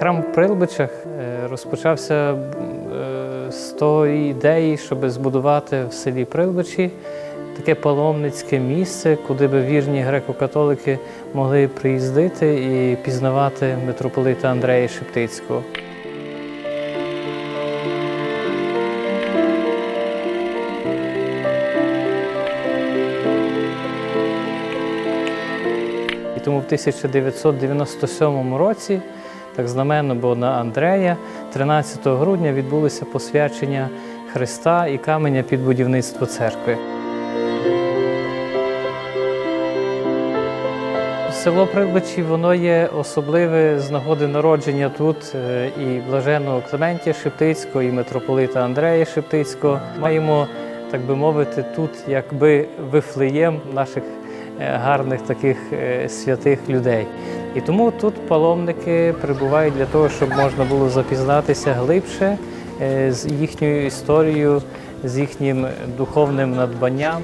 в Прилбичах е, розпочався е, з тої ідеї, щоб збудувати в селі Прилбичі таке паломницьке місце, куди би вірні греко-католики могли приїздити і пізнавати митрополита Андрея Шептицького. Тому в 1997 році, так знаменно було на Андрея, 13 грудня відбулося посвячення Христа і каменя під будівництво церкви. Село Прилбичі воно є особливе з нагоди народження тут е, і блаженого Клементія Шептицького, і митрополита Андрея Шептицького. Маємо, так би мовити, тут якби вифлеєм наших е, гарних таких е, святих людей. І тому тут паломники прибувають для того, щоб можна було запізнатися глибше е, з їхньою історією, з їхнім духовним надбанням.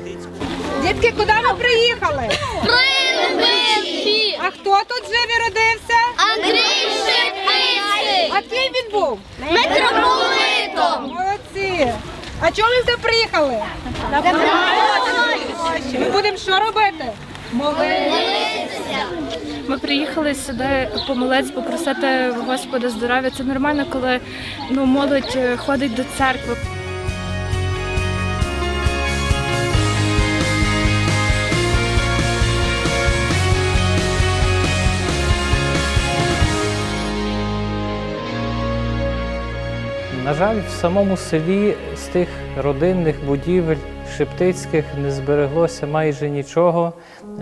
Дітки, куди ми приїхали? Прилбичі! А хто тут жив і родився? Андрій Шепицький! А ким він був? Митрополитом! Молодці! А чому ми сюди приїхали? Ми будемо що робити? Молитися. Ми приїхали сюди помолитися, попросити Господа здоров'я. Це нормально, коли ну, молодь е, ходить до церкви. На жаль, в самому селі з тих родинних будівель Шептицьких не збереглося майже нічого,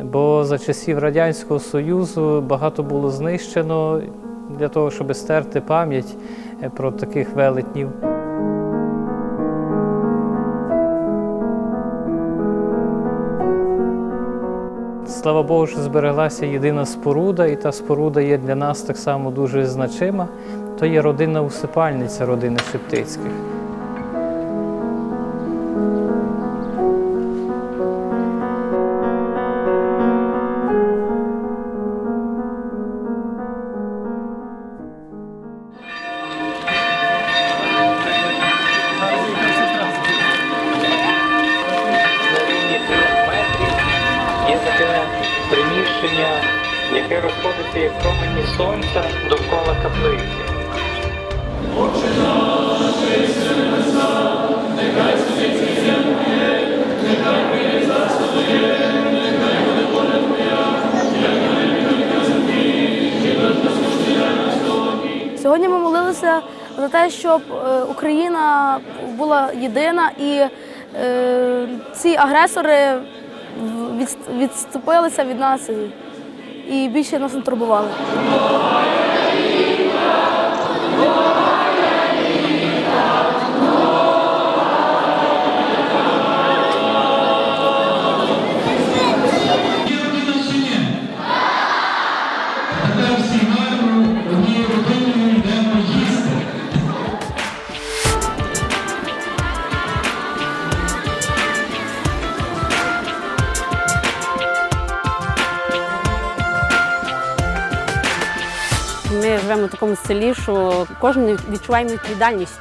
бо за часів Радянського Союзу багато було знищено для того, щоб стерти пам'ять е, про таких велетнів. Слава Богу, що збереглася єдина споруда, і та споруда є для нас так само дуже значима. То є родинна усипальниця родини Шептицьких. Приміщення, яке розходиться як промені сонця довкола каплиці. Сьогодні ми молилися за те, щоб е, Україна була єдина і е, ці агресори відступилися від нас і, більше нас не турбували. Ми живемо в такому селі, що кожен відчуває відповідальність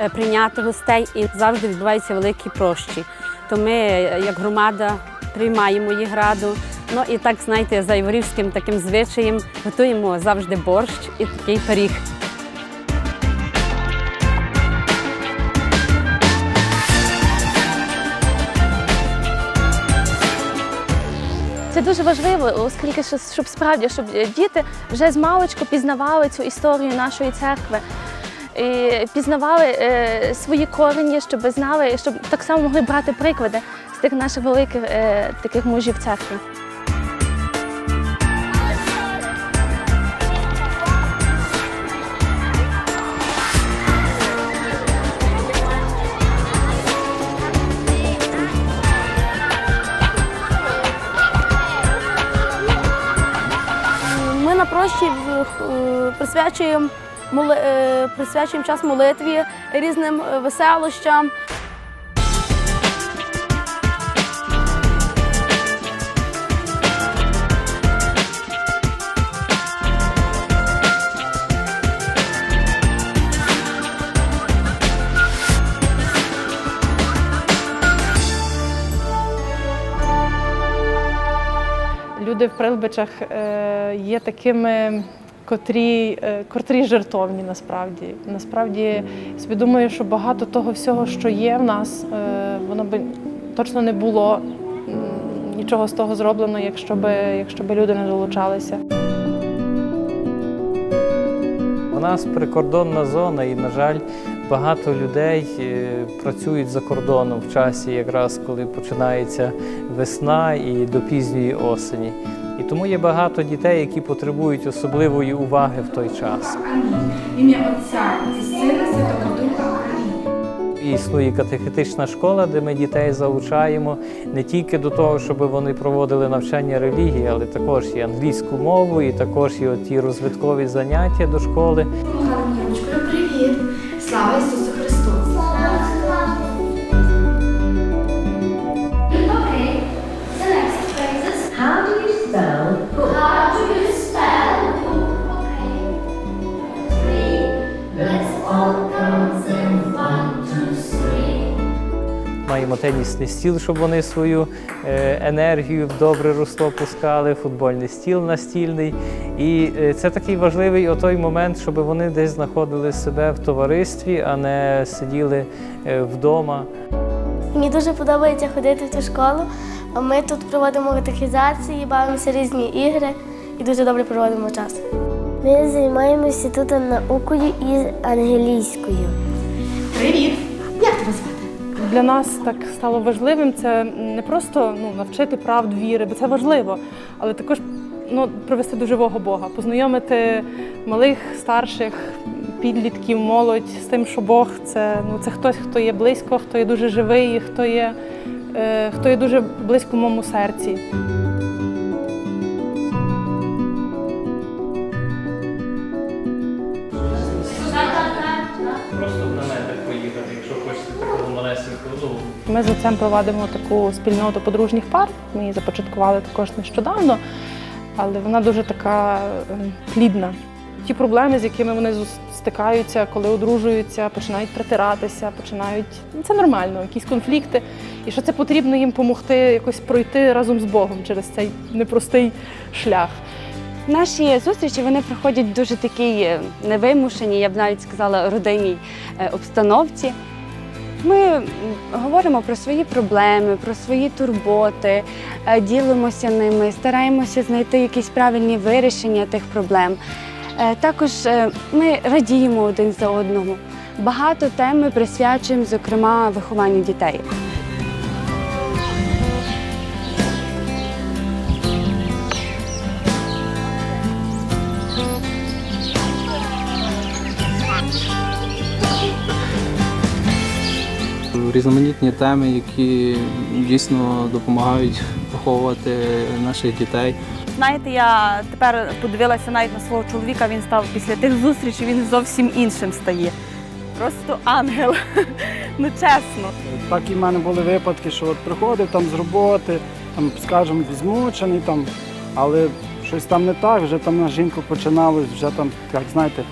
е, прийняти гостей і завжди відбуваються великі прощі. То ми, е, як громада, приймаємо їх раду. Ну і так, знаєте, за іворівським таким звичаєм готуємо завжди борщ і такий пиріг. Це дуже важливо, оскільки щоб, справді, щоб діти вже з маличку пізнавали цю історію нашої церкви. І пізнавали е, свої корені, щоб знали, щоб так само могли брати приклади з тих наших великих е, таких мужів церкви. Прощі е, присвячуємо е, присвячуємо час молитві, різним е, веселощам. Люди в Прилбичах е, є такими, котрі, е, котрі жертовні насправді. Насправді собі думаю, що багато того всього, що є в нас, е, воно би точно не було нічого з того зроблено, якщо би, якщо би люди не долучалися. У нас прикордонна зона, і, на жаль, багато людей працюють за кордоном в часі, якраз коли починається весна і до пізньої осені. І тому є багато дітей, які потребують особливої уваги в той час. Ім'я Отця і Сина Святого Духа. Існує катехетична школа, де ми дітей залучаємо не тільки до того, щоб вони проводили навчання релігії, але також і англійську мову, і також і ті розвиткові заняття до школи. Привіт! Слава Ісусу тенісний стіл, щоб вони свою е, енергію в добре русло пускали, футбольний стіл настільний. І е, це такий важливий отой момент, щоб вони десь знаходили себе в товаристві, а не сиділи е, вдома. Мені дуже подобається ходити в цю школу. Ми тут проводимо катехізації, бавимося різні ігри і дуже добре проводимо час. Ми займаємося тут наукою і англійською. Для нас так стало важливим це не просто ну, навчити правд віри, бо це важливо, але також ну, привести до живого Бога, познайомити малих, старших, підлітків, молодь з тим, що Бог це, ну, це хтось, хто є близько, хто є дуже живий, хто є, е, хто є дуже близько в моєму серці. Ми з отцем проводимо таку спільноту подружніх пар. Ми її започаткували також нещодавно, але вона дуже така е, плідна. Ті проблеми, з якими вони стикаються, коли одружуються, починають притиратися, починають ну, це нормально, якісь конфлікти. І що це потрібно їм допомогти якось пройти разом з Богом через цей непростий шлях. Наші зустрічі вони проходять дуже такій е, невимушеній, я б навіть сказала, родинній е, обстановці. Ми говоримо про свої проблеми, про свої турботи, е, ділимося ними, стараємося знайти якісь правильні вирішення тих проблем. Е, Також е, ми радіємо один за одного. Багато тем ми присвячуємо, зокрема, вихованню дітей. Різноманітні теми, які дійсно допомагають виховувати наших дітей. Знаєте, я тепер подивилася навіть на свого чоловіка. Він став після тих зустрічей, він зовсім іншим стає. Просто ангел. Ну чесно. Так і в мене були випадки, що от приходив там з роботи, там, скажімо, змучений, там, але щось там не так, вже там на жінку починалось, вже там, як знаєте,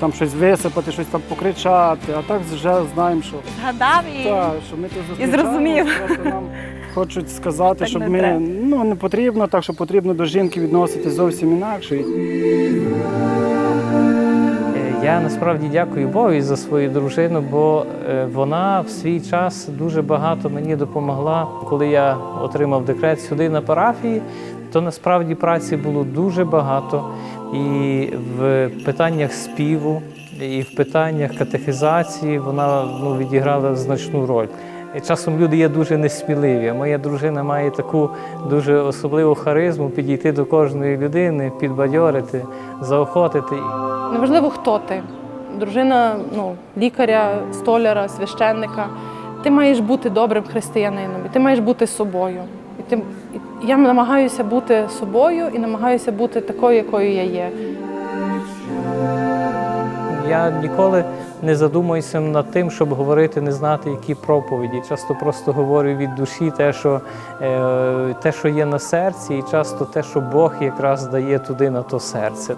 там щось висипати, щось там покричати, а так вже знаємо, що, Згадав і та, що ми тут і зрозумів. зустрічаємось, просто нам хочуть сказати, Так щоб не ми треба. ну, не потрібно, так що потрібно до жінки відноситись зовсім інакше. Е, Я насправді дякую Богу за свою дружину, бо е, вона в свій час дуже багато мені допомогла. Коли я отримав декрет сюди на парафії, то насправді праці було дуже багато. І в питаннях співу, і в питаннях катехізації вона ну, відіграла значну роль. Часом люди є дуже несміливі. Моя дружина має таку дуже особливу харизму підійти до кожної людини, підбадьорити, заохотити. Неважливо, хто ти. Дружина ну, лікаря, столяра, священника. Ти маєш бути добрим християнином, і ти маєш бути собою. І ти, я намагаюся бути собою і намагаюся бути такою, якою я є. Я ніколи не задумуюся над тим, щоб говорити, не знати, які проповіді. Часто просто говорю від душі те, що, е, те, що є на серці, і часто те, що Бог якраз дає туди на то серце.